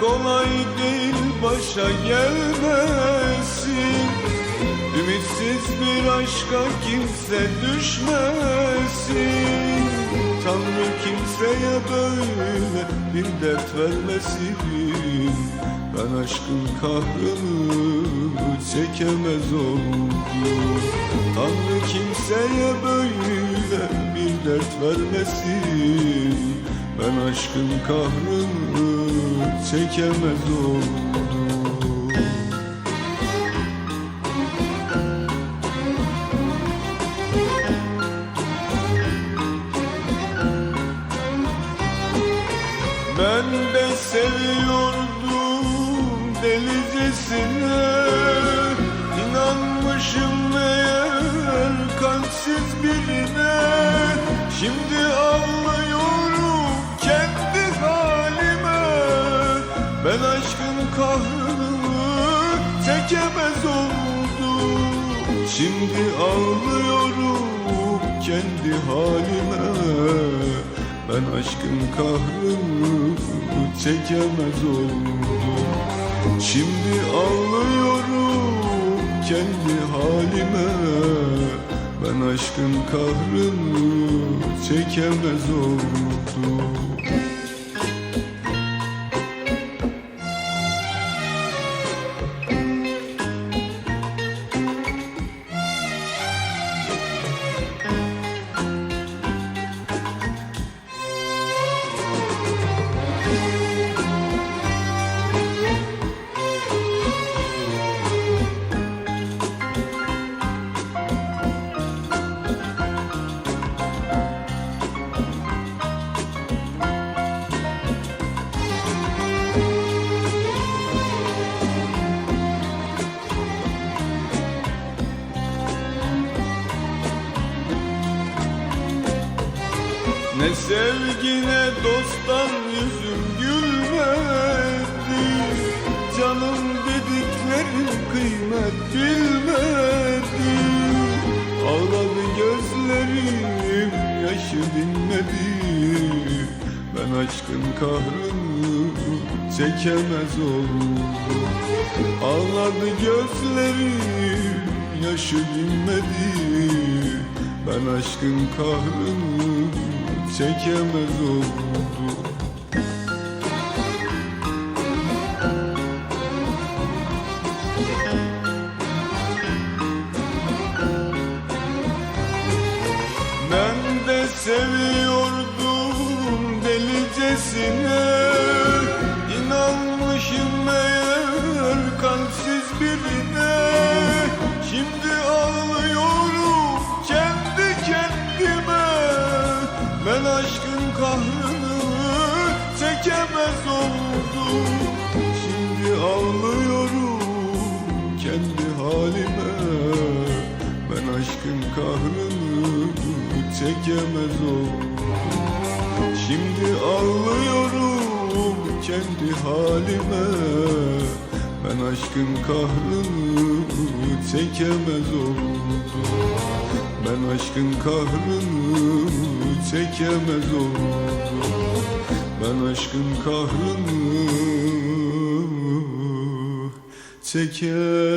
kolay değil başa gelmesi Ümitsiz bir aşka kimse düşmesin kimseye böyle bir dert vermesin. Ben aşkın kahrını çekemez oldum. Tanrı kimseye böyle bir dert vermesin. Ben aşkın kahrını çekemez oldum Ben de seviyordum delicesine İnanmışım meğer kalpsiz birine. Şimdi ağlıyorum kendi halime. Ben aşkın kahrını çekemez oldum. Şimdi ağlıyorum kendi halime ben aşkın kahrını çekemez oldum. Şimdi ağlıyorum kendi halime. Ben aşkın kahrını çekemez oldum Ne sevgine dosttan yüzüm gülmedi Canım dediklerin kıymet bilmedi Ağladı gözlerim yaşı dinmedi. Ben aşkın kahrını çekemez oldum. Ağladı gözlerim yaşı dinmedi. Ben aşkın kahrını çekemez oldum. Ben de seviyordum delicesine aşkın kahrını çekemez oldum. Şimdi ağlıyorum kendi halime. Ben aşkın kahrını çekemez oldum. Şimdi ağlıyorum kendi halime Ben aşkın kahrını çekemez oldum. Ben aşkın kahrını çekemez oldum. Ben aşkın kahrını çekemez